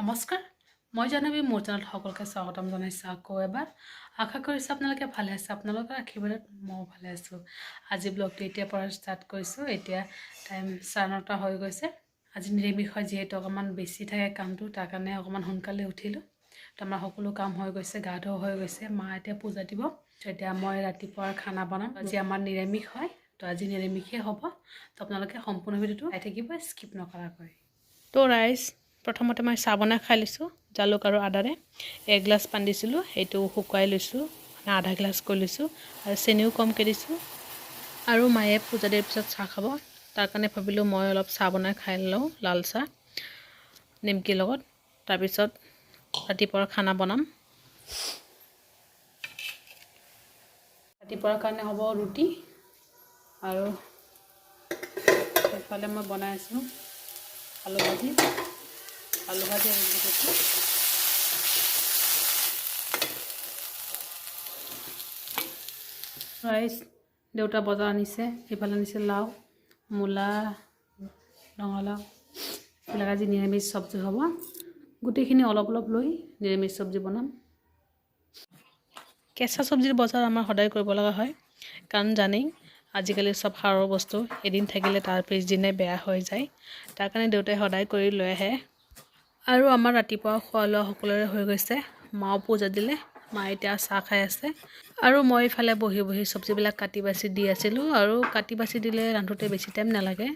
নমস্কাৰ মই জাহ্নৱী মোৰ চেনেলত সকলোকে স্বাগতম জনাইছোঁ আকৌ এবাৰ। আশা কৰিছোঁ আপোনালোকে ভালে আছে। আপোনালোকৰ আশীৰ্বাদত ময়ো ভালে আছোঁ। আজি ব্লগটো এতিয়াৰ পৰা ষ্টাৰ্ট কৰিছোঁ। এতিয়া টাইম চাৰে নটা হৈ গৈছে। আজি নিৰামিষ যিহেতু অকণমান বেছি থাকে কামটো তাৰ কাৰণে অকণমান সোনকালে উঠিলোঁ। তো আমাৰ সকলো কাম হৈ গৈছে গা ধোৱা হৈ গৈছে। মা এতিয়া পূজা দিব। এতিয়া মই ৰাতিপুৱাৰ খানা বনাম। আজি আমাৰ নিৰামিষ হয়। তো আজি নিৰামিষেই হ'ব। তো আপোনালোকে সম্পূৰ্ণ ভিডিঅ'টো চাই থাকিব স্কিপ নকৰাকৈ। তো ৰাইজ প্ৰথমতে মই চাহ বনাই খাই লৈছোঁ জালুক আৰু আদাৰে। এগিলাচ পানী দিছিলোঁ সেইটো শুকুৱাই লৈছোঁ মানে আধা গিলাচ কৰি লৈছোঁ আৰু চেনিও কমকৈ দিছোঁ। আৰু মায়ে পূজা দিয়াৰ পিছত চাহ খাব তাৰ কাৰণে ভাবিলোঁ মই অলপ চাহ বনাই খাই লওঁ লাল চাহ নিমকিৰ লগত। তাৰপিছত ৰাতিপুৱাৰ খানা বনাম। ৰাতিপুৱাৰ কাৰণে হ'ব ৰুটি আৰু সেইফালে মই বনাই আছোঁ আলু ভাজি। ভাজি আৰু ৰুটি ৰাইচ দেউতা বজাৰ আনিছে সেইফালে আনিছে লাও মূলা ৰঙালাও এইবিলাক আজি নিৰামিষ চব্জি হ'ব। গোটেইখিনি অলপ অলপ লৈ নিৰামিষ চব্জি বনাম। কেঁচা চব্জিৰ বজাৰ আমাৰ সদায় কৰিব লগা হয় কাৰণ জানেই আজিকালি চব সাৰৰ বস্তু এদিন থাকিলে তাৰ পিছদিনাই বেয়া হৈ যায়। তাৰ কাৰণে দেউতাই সদায় কৰি লৈ আহে। আৰু আমাৰ ৰাতিপুৱা খোৱা লোৱা সকলোৰে হৈ গৈছে। মাও পূজা দিলে মা এতিয়া চাহ খাই আছে। আৰু মই ইফালে বহি বহি চব্জিবিলাক কাটি বাচি দি আছিলোঁ আৰু কাটি বাচি দিলে ৰান্ধোতে বেছি টাইম নালাগে।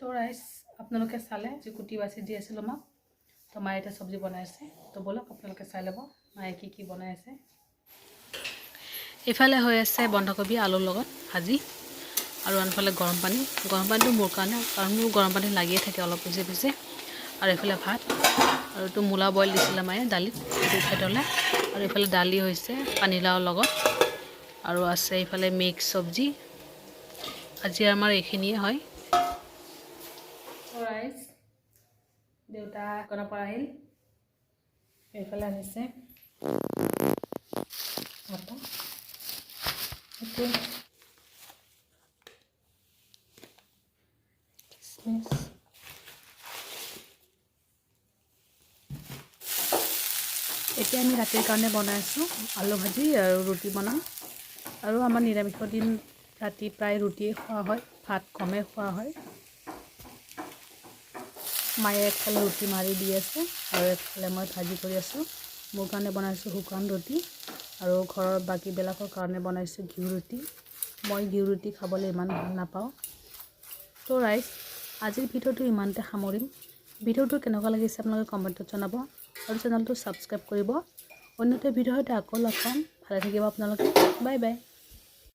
তো ৰাইচ আপোনালোকে চালে যি কুটি বাচি দি আছিলোঁ মাক। তো মায়ে এতিয়া চব্জি বনাই আছে। তো ব'লক আপোনালোকে চাই ল'ব মায়ে কি কি বনাই আছে। ইফালে হৈ আছে বন্ধাকবি আলুৰ লগত ভাজি। আৰু আনফালে গৰম পানী। গৰম পানীটো মোৰ কাৰণে কাৰণ মোৰ গৰম পানী লাগিয়ে থাকে অলপ পিছে পিছে। আৰু এইফালে ভাত আৰু এইটো মূলা বইল দিছিলে মায়ে দালিত থ'লে আৰু এইফালে দালি হৈছে পানীলাওৰ লগত। আৰু আছে এইফালে মিক্স চব্জি। আজি আমাৰ এইখিনিয়ে হয়। ৰাইচ দেউতা দোকানৰ পৰা আহিল। এইফালে আনিছে। কিচমিচ এতিয়া আমি ৰাতিৰ কাৰণে বনাই আছোঁ, আলু ভাজি আৰু ৰুটি বনাম। আৰু আমাৰ নিৰামিষৰ দিন ৰাতি প্ৰায় ৰুটিয়ে খোৱা হয়, ভাত কমেই খোৱা হয়। মায়ে একফালে ৰুটি মাৰি দি আছে আৰু একফালে মই ভাজি কৰি আছোঁ। মোৰ কাৰণে বনাইছোঁ শুকান ৰুটি আৰু ঘৰৰ বাকীবিলাকৰ কাৰণে বনাইছোঁ ঘিউ ৰুটি। মই ঘিউ ৰুটি খাবলৈ ইমান ভালো নাপাওঁ। তো ৰাইজ আজিৰ ভিডিঅ'টো ইমানতে সামৰিম। ভিডিঅ'টো কেনেকুৱা লাগিছে আপোনালোকে কমেণ্টত জনাব আৰু চেনেলটো ছাবস্ক্ৰাইব কৰিব। অন্যতে ভিডিঅ'ৰ সৈতে আকৌ লগ পাম। ভালে থাকিব আপোনালোকে। Bye bye.